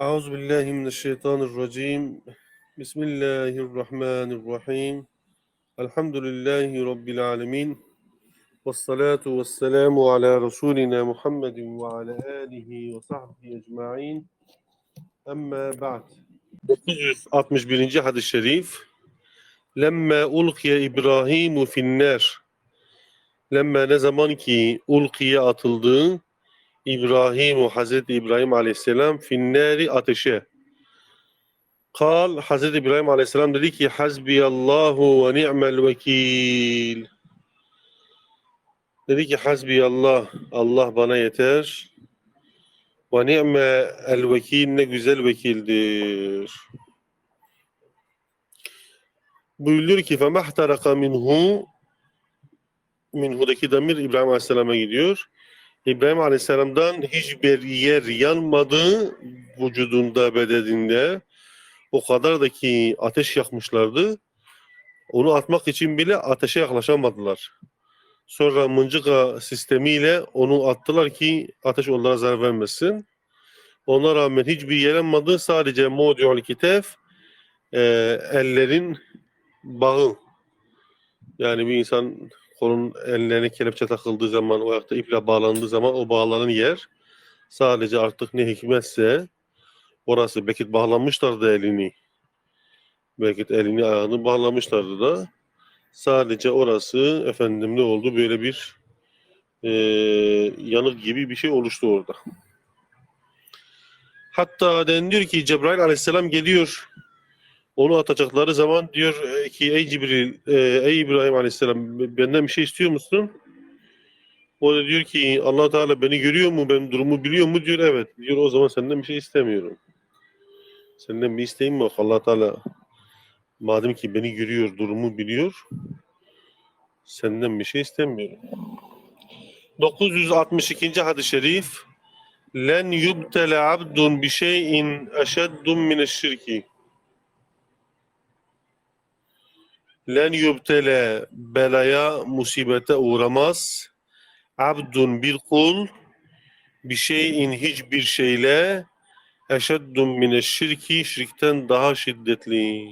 Euzu billahi mineşşeytanirracim. Bismillahirrahmanirrahim. Elhamdülillahi rabbil alamin. Ves salatu ves selamu ala rasulina Muhammedin ve ala alihi ve sahbihi ecmaîn. Amma ba'd. 961. hadis-i şerif. Lemme ulkiye İbrahimu finner. Lemme ne zaman ki ulkiye atıldığı İbrahim Hazreti İbrahim Aleyhisselam finneri ateşe. Kal Hazreti İbrahim Aleyhisselam dedi ki Hasbiyallahu ve ni'mel vekil. Dedi ki Hasbiyallah Allah bana yeter. Ve ni'me el vekil ne güzel vekildir. Buyuruyor ki femahtaraka minhu minhu'daki damir İbrahim Aleyhisselam'a gidiyor. İbrahim Aleyhisselam'dan hiçbir yer yanmadı vücudunda, bedeninde. O kadar da ki ateş yakmışlardı. Onu atmak için bile ateşe yaklaşamadılar. Sonra mıncıka sistemiyle onu attılar ki ateş onlara zarar vermesin. Ona rağmen hiçbir yer yanmadı. Sadece modi'ul kitef e, ellerin bağı. Yani bir insan kolun ellerine kelepçe takıldığı zaman, o ayakta iple bağlandığı zaman o bağlanan yer. Sadece artık ne hikmetse orası. Belki bağlamışlardı elini. Belki elini ayağını bağlamışlardı da. Sadece orası efendim ne oldu? Böyle bir e, yanık gibi bir şey oluştu orada. Hatta deniliyor ki Cebrail aleyhisselam geliyor onu atacakları zaman diyor e, ki ey Cibril, e, ey İbrahim Aleyhisselam benden bir şey istiyor musun? O da diyor ki allah Teala beni görüyor mu, benim durumu biliyor mu? Diyor evet. Diyor o zaman senden bir şey istemiyorum. Senden bir isteğim yok. allah Teala madem ki beni görüyor, durumu biliyor senden bir şey istemiyorum. 962. hadis-i şerif Len yubtele abdun bi şeyin eşeddun mineşşirki Len yubtele belaya musibete uğramaz. Abdun bir kul bir şeyin hiçbir şeyle eşeddun mine şirki şirkten daha şiddetli.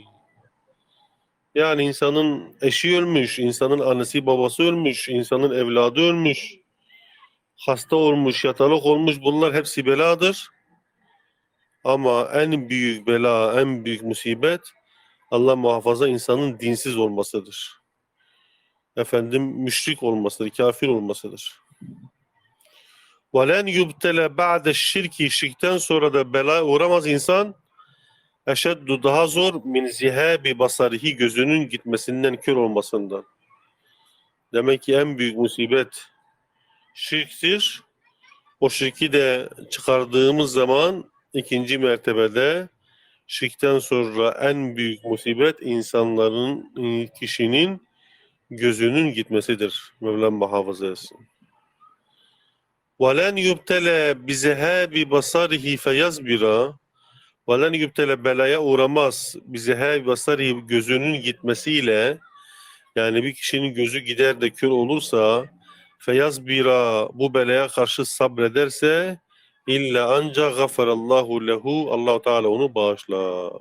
Yani insanın eşi ölmüş, insanın annesi babası ölmüş, insanın evladı ölmüş, hasta olmuş, yatalık olmuş bunlar hepsi beladır. Ama en büyük bela, en büyük musibet Allah muhafaza insanın dinsiz olmasıdır. Efendim müşrik olmasıdır, kafir olmasıdır. وَلَنْ يُبْتَلَ بَعْدَ şirki Şirkten sonra da bela uğramaz insan. Eşeddu daha zor min zihabi basarihi gözünün gitmesinden kör olmasından. Demek ki en büyük musibet şirktir. O şirki de çıkardığımız zaman ikinci mertebede şirkten sonra en büyük musibet insanların, kişinin gözünün gitmesidir. Mevlam muhafaza etsin. وَلَنْ يُبْتَلَ بِزَهَابِ بَصَارِهِ فَيَزْبِرَ وَلَنْ يُبْتَلَ belaya uğramaz. بِزَهَابِ بَصَارِهِ gözünün gitmesiyle yani bir kişinin gözü gider de kör olursa feyazbira bu belaya karşı sabrederse İlla ancak gafarallahu lehu Allah Teala onu bağışlar.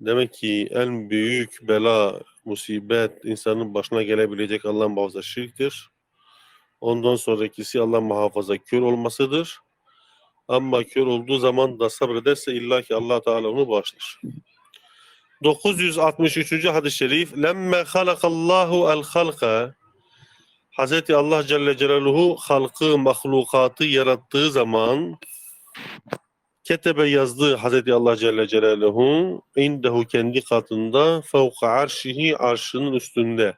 Demek ki en büyük bela, musibet insanın başına gelebilecek Allah muhafaza şirktir. Ondan sonrakisi Allah muhafaza kör olmasıdır. Ama kör olduğu zaman da sabrederse illa ki Allah Teala onu bağışlar. 963. hadis-i şerif Lemme halakallahu el halka Hz. Allah Celle Celaluhu halkı, mahlukatı yarattığı zaman ketebe yazdı Hz. Allah Celle Celaluhu indehu kendi katında fevka arşihi arşının üstünde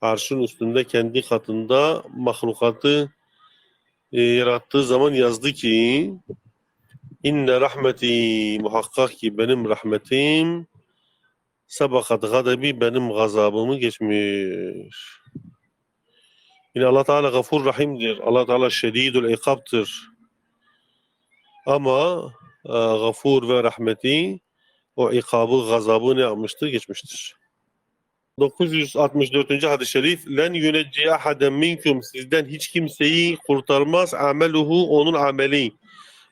arşın üstünde kendi katında mahlukatı e, yarattığı zaman yazdı ki inne rahmeti muhakkak ki benim rahmetim sabakat gadebi benim gazabımı geçmiş. Yine Allah Teala gafur rahimdir. Allah Teala şedidül ikaptır. Ama e, gafur ve rahmeti o ikabı, gazabı ne yapmıştır? Geçmiştir. 964. hadis-i şerif Len yunecci ahaden minkum sizden hiç kimseyi kurtarmaz ameluhu onun ameli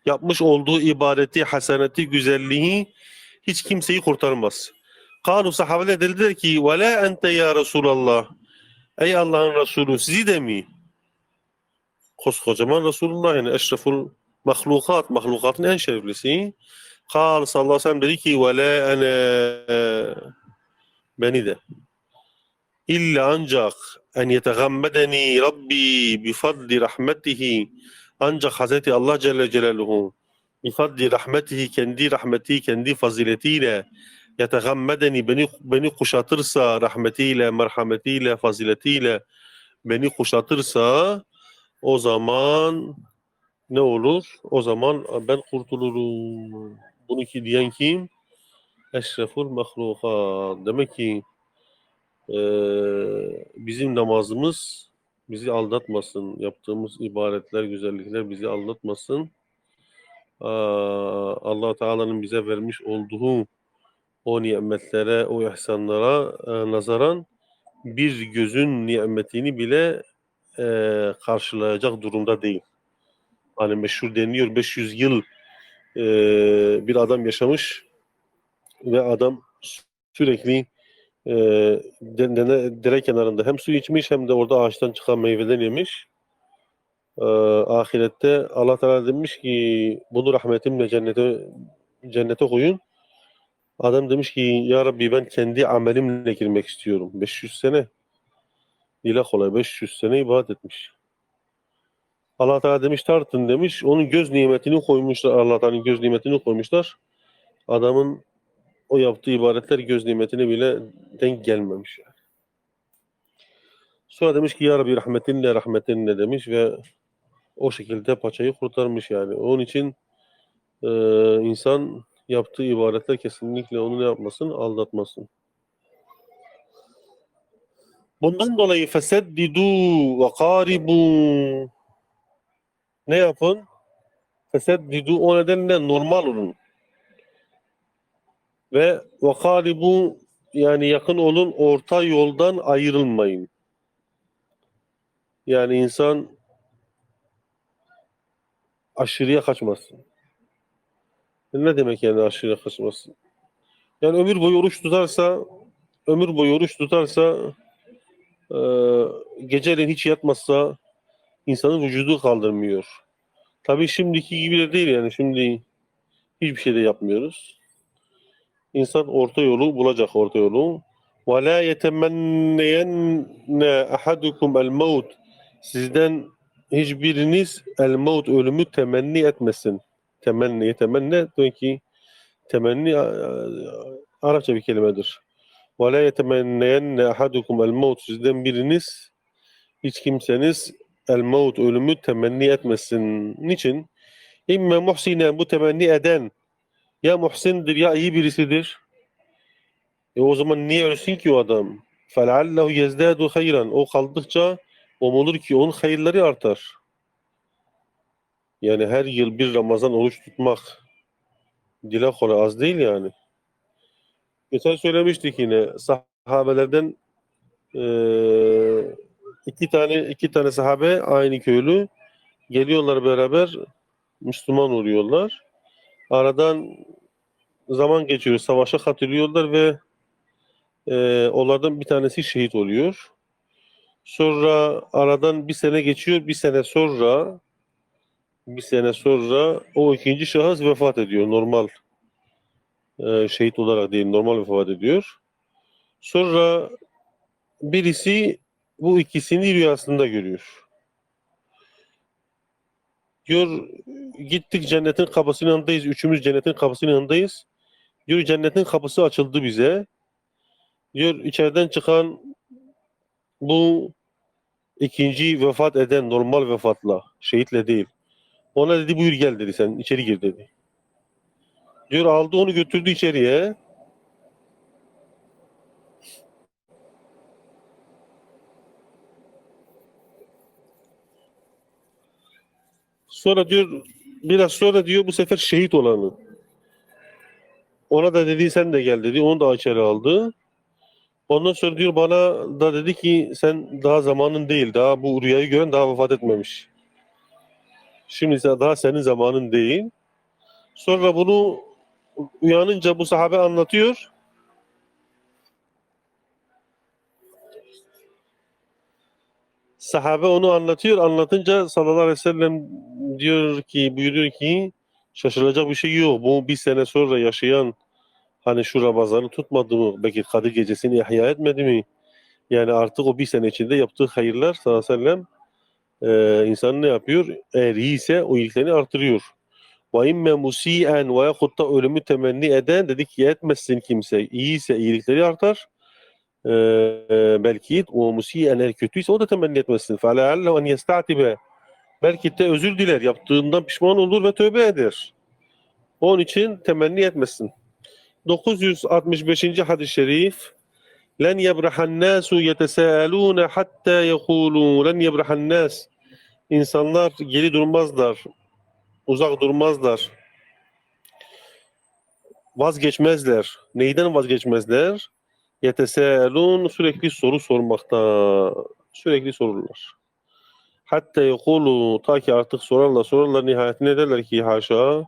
yapmış olduğu ibadeti, haseneti, güzelliği hiç kimseyi kurtarmaz. Kalu sahabeler dediler ki ve la ente ya Resulallah. Ey Allah'ın Resulü sizi de mi? Koskocaman Resulullah yani eşreful mahlukat, mahlukatın en şereflisi. Kal sallallahu aleyhi ve sellem dedi ki ve la ene beni de. İlla ancak en yetegammedeni Rabbi bifadli rahmetihi ancak Hazreti Allah Celle Celaluhu bifadli rahmetihi kendi rahmeti kendi faziletiyle yetegammedeni beni beni kuşatırsa rahmetiyle merhametiyle faziletiyle beni kuşatırsa o zaman ne olur? O zaman ben kurtulurum. Bunu ki diyen kim? Eşreful mahlukat. Demek ki eee, bizim namazımız bizi aldatmasın. Yaptığımız ibadetler, güzellikler bizi aldatmasın. Allah Teala'nın bize vermiş olduğu o nimetlere, o ihsanlara e, nazaran bir gözün nimetini bile e, karşılayacak durumda değil. Hani meşhur deniyor 500 yıl e, bir adam yaşamış ve adam sürekli e, de- dene- dere kenarında hem su içmiş hem de orada ağaçtan çıkan meyveden yemiş. E, ahirette Allah Teala demiş ki bunu rahmetimle cennete cennete koyun. Adam demiş ki ya Rabbi ben kendi amelimle girmek istiyorum. 500 sene. Dile kolay 500 sene ibadet etmiş. Allah Teala demiş tartın demiş. Onun göz nimetini koymuşlar. Allah Teala'nın göz nimetini koymuşlar. Adamın o yaptığı ibadetler göz nimetine bile denk gelmemiş. Yani. Sonra demiş ki ya Rabbi rahmetinle rahmetinle demiş ve o şekilde paçayı kurtarmış yani. Onun için e, insan yaptığı ibadetler kesinlikle onu ne yapmasın? Aldatmasın. Bundan dolayı feseddidu ve karibu ne yapın? Feseddidu o nedenle normal olun. Ve ve karibu yani yakın olun orta yoldan ayrılmayın. Yani insan aşırıya kaçmasın. Ne demek yani aşırıya kaçmasın? Yani ömür boyu oruç tutarsa ömür boyu oruç tutarsa e, geceleyin hiç yatmazsa insanın vücudu kaldırmıyor. Tabii şimdiki gibi de değil yani şimdi hiçbir şey de yapmıyoruz. İnsan orta yolu bulacak orta yolu. وَلَا يَتَمَنَّيَنَّ أَحَدُكُمْ الْمَوْتِ Sizden hiçbiriniz el maut ölümü temenni etmesin. Temenni, temenni demek ki temenni a- a- Arapça bir kelimedir. وَلَا يَتَمَنَّيَنَّ أَحَدُكُمْ الْمَوْتِ Sizden biriniz hiç kimseniz el maut ölümü temenni etmesin. Niçin? İmme muhsinen bu temenni eden ya muhsindir ya iyi birisidir. E o zaman niye ölsün ki o adam? فَلَعَلَّهُ يَزْدَادُ خَيْرًا O kaldıkça umulur ki onun hayırları artar. Yani her yıl bir Ramazan oruç tutmak dile kolay az değil yani. Geçen söylemiştik yine sahabelerden eee, iki tane iki tane sahabe aynı köylü geliyorlar beraber Müslüman oluyorlar. Aradan zaman geçiyor, savaşa katılıyorlar ve eee onlardan bir tanesi şehit oluyor. Sonra aradan bir sene geçiyor, bir sene sonra bir sene sonra o ikinci şahıs vefat ediyor normal e, şehit olarak değil normal vefat ediyor. Sonra birisi bu ikisini rüyasında görüyor. Diyor gittik cennetin kapısının yanındayız. Üçümüz cennetin kapısının yanındayız. Diyor cennetin kapısı açıldı bize. Diyor içeriden çıkan bu ikinci vefat eden normal vefatla, şehitle değil. Ona dedi buyur gel dedi sen içeri gir dedi. Diyor aldı onu götürdü içeriye. Sonra diyor biraz sonra diyor bu sefer şehit olanı. Ona da dedi sen de gel dedi. Onu da içeri aldı. Ondan sonra diyor bana da dedi ki sen daha zamanın değil. Daha bu rüyayı gören daha vefat etmemiş. Şimdi ise daha senin zamanın değil. Sonra bunu uyanınca bu sahabe anlatıyor. Sahabe onu anlatıyor. Anlatınca sallallahu aleyhi ve sellem diyor ki, buyuruyor ki şaşılacak bir şey yok. Bu bir sene sonra yaşayan hani şu Ramazan'ı tutmadı mı? Belki Kadir gecesini ihya etmedi mi? Yani artık o bir sene içinde yaptığı hayırlar sallallahu aleyhi ve sellem e, insan ne yapıyor? Eğer iyiyse o iyiliklerini artırıyor. Ve imme musi'en ve yahut da ölümü temenni eden dedik ki etmezsin kimse. İyiyse iyilikleri artar. Ee, e, belki o musi'en eğer kötüyse o da temenni etmezsin. فَلَعَلَّهُ en يَسْتَعْتِبَ Belki de özür diler. Yaptığından pişman olur ve tövbe eder. Onun için temenni etmesin. 965. hadis-i şerif لن يبرح الناس يتساءلون حتى يقولوا لن يبرح الناس İnsanlar geri durmazlar, uzak durmazlar, vazgeçmezler. Neyden vazgeçmezler? Yeteselun sürekli soru sormakta, sürekli sorurlar. Hatta yekulu ta ki artık sorarlar, sorarlar nihayetinde derler ki haşa,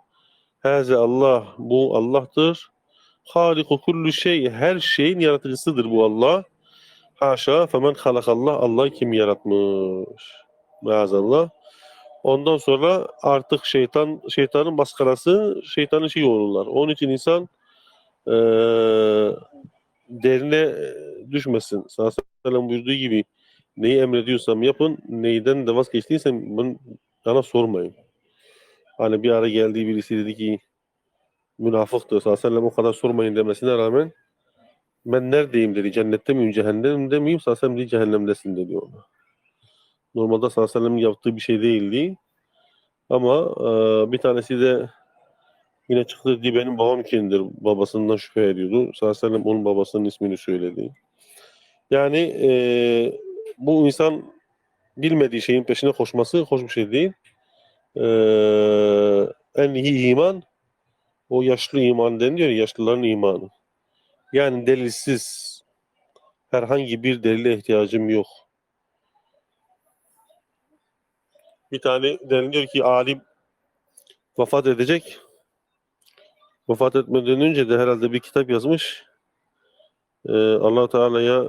haze Allah, bu Allah'tır. Haliku kullu şey, her şeyin yaratıcısıdır bu Allah. Haşa, femen halakallah, Allah kim yaratmış? Maazallah. Ondan sonra artık şeytan şeytanın maskarası, şeytanın şeyi olurlar. Onun için insan eee derine düşmesin. Sallallahu buyurduğu gibi neyi emrediyorsam yapın, neyden de vazgeçtiysem bunu bana sormayın. Hani bir ara geldiği birisi dedi ki münafıktı. Sallallahu o kadar sormayın demesine rağmen ben neredeyim dedi. Cennette miyim, cehennemde miyim? Sallallahu dedi cehennemdesin dedi ona. Normalde sallallahu yaptığı bir şey değildi. Ama e, bir tanesi de yine çıktı diye benim babam kimdir? Babasından şüphe ediyordu. Sallallahu onun babasının ismini söyledi. Yani e, bu insan bilmediği şeyin peşine koşması hoş bir şey değil. E, en iyi iman o yaşlı iman deniliyor ya, yaşlıların imanı. Yani delilsiz herhangi bir delile ihtiyacım yok. Bir tane deniliyor ki alim vefat edecek. Vefat etmeden önce de herhalde bir kitap yazmış. Ee, allah Teala'ya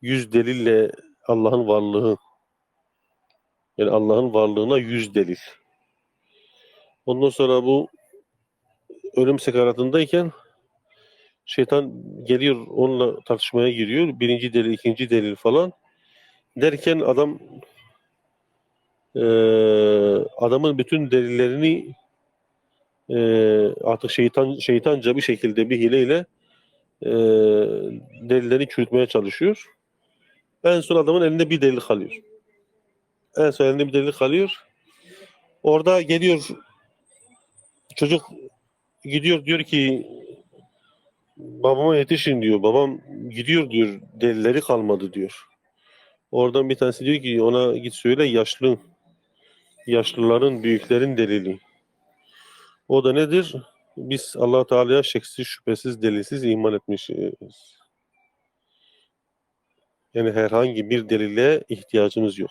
yüz delille Allah'ın varlığı yani Allah'ın varlığına yüz delil. Ondan sonra bu ölüm sekaratındayken şeytan geliyor onunla tartışmaya giriyor. Birinci delil, ikinci delil falan. Derken adam eee, adamın bütün delillerini eee, artık şeytan şeytanca bir şekilde bir hileyle eee delillerini çürütmeye çalışıyor. En son adamın elinde bir delil kalıyor. En son elinde bir delil kalıyor. Orada geliyor çocuk gidiyor diyor ki babama yetişin diyor. Babam gidiyor diyor. Delilleri kalmadı diyor. Oradan bir tanesi diyor ki ona git söyle yaşlı yaşlıların büyüklerin delili. O da nedir? Biz Allah Teala'ya şeksiz şüphesiz delilsiz iman etmişiz. Yani herhangi bir delile ihtiyacımız yok.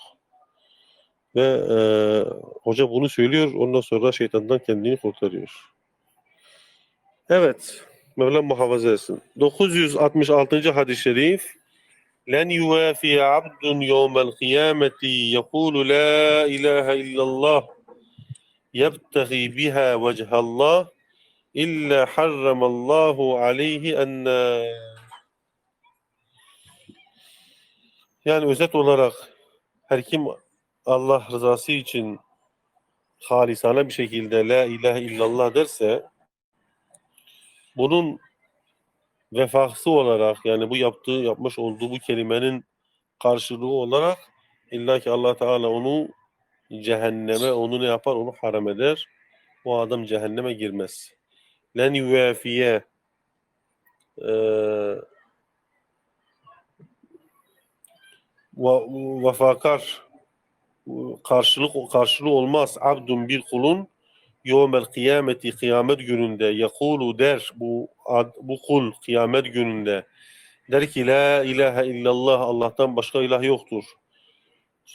Ve e, hoca bunu söylüyor. Ondan sonra şeytandan kendini kurtarıyor. Evet. Mevlam muhafaza etsin. 966. hadis-i şerif Len yuvafiye abdun yevmel kıyameti yekulu la ilahe illallah yebtehi biha vecehallah illa harramallahu aleyhi enne Yani özet olarak her kim Allah rızası için halisane bir şekilde la ilahe illallah derse bunun vefası olarak yani bu yaptığı yapmış olduğu bu kelimenin karşılığı olarak illa ki Allah Teala onu cehenneme onu ne yapar onu haram eder. O adam cehenneme girmez. Len yuvafiye ve- vefakar karşılık karşılığı olmaz. Abdun bir kulun yevmel kıyameti kıyamet gününde yakulu der bu bu kul kıyamet gününde der ki la ilahe illallah Allah'tan başka ilah yoktur.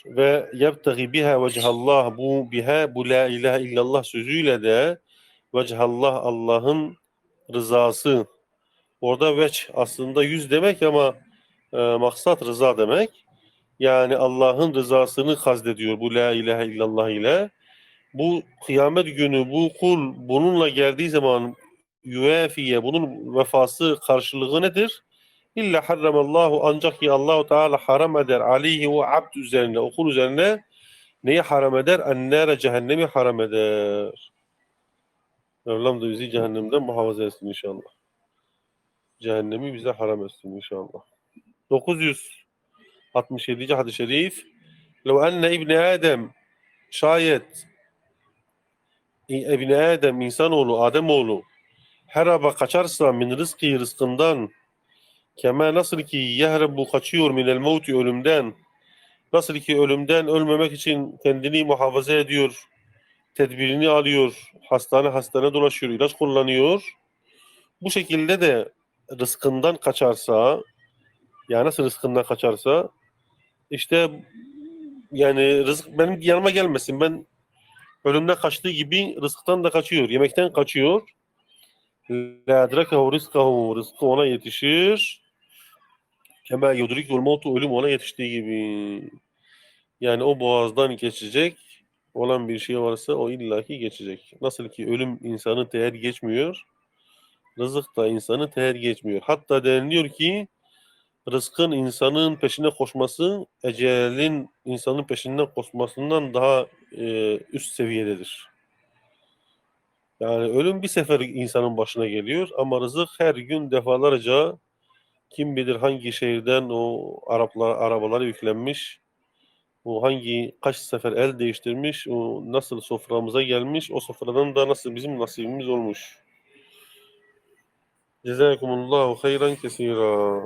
ve yebtagi biha vecehallah bu biha bu la ilahe illallah sözüyle de vecehallah Allah'ın rızası. Orada veç aslında yüz demek ama e, maksat rıza demek. Yani Allah'ın rızasını kastediyor bu la ilahe illallah ile. Bu kıyamet günü bu kul bununla geldiği zaman yüefiye bunun vefası karşılığı nedir? İlla harramallahu ancak ki Allahu Teala haram eder aleyhi ve abd üzerine, o kul üzerine neyi haram eder? Ennere cehennemi haram eder. Mevlam da bizi cehennemden muhafaza etsin inşallah. Cehennemi bize haram etsin inşallah. 967. hadis-i şerif Lev enne İbni Adem şayet İbni Adem insanoğlu, Ademoğlu. Heraba kaçarsa min rızkı rızkından kema nasıl ki yehrebu kaçıyor minel mevti ölümden nasıl ki ölümden ölmemek için kendini muhafaza ediyor tedbirini alıyor hastane hastane dolaşıyor ilaç kullanıyor. Bu şekilde de rızkından kaçarsa yani nasıl rızkından kaçarsa işte yani rızık benim yanıma gelmesin ben ölümden kaçtığı gibi rızktan da kaçıyor yemekten kaçıyor la adrakahu rizkahu rızkı ona yetişir kema yudrikul mautu ölüm ona yetiştiği gibi yani o boğazdan geçecek olan bir şey varsa o illaki geçecek. Nasıl ki ölüm insanı teher geçmiyor, rızık da insanı teher geçmiyor. Hatta deniliyor ki rızkın insanın peşine koşması ecelin insanın peşinden koşmasından daha e, üst seviyededir. Yani ölüm bir sefer insanın başına geliyor ama rızık her gün defalarca kim bilir hangi şehirden o Araplar arabalara yüklenmiş o hangi kaç sefer el değiştirmiş, o nasıl soframıza gelmiş, o sofradan da nasıl bizim nasibimiz olmuş. Cezakumullahu hayran kesira.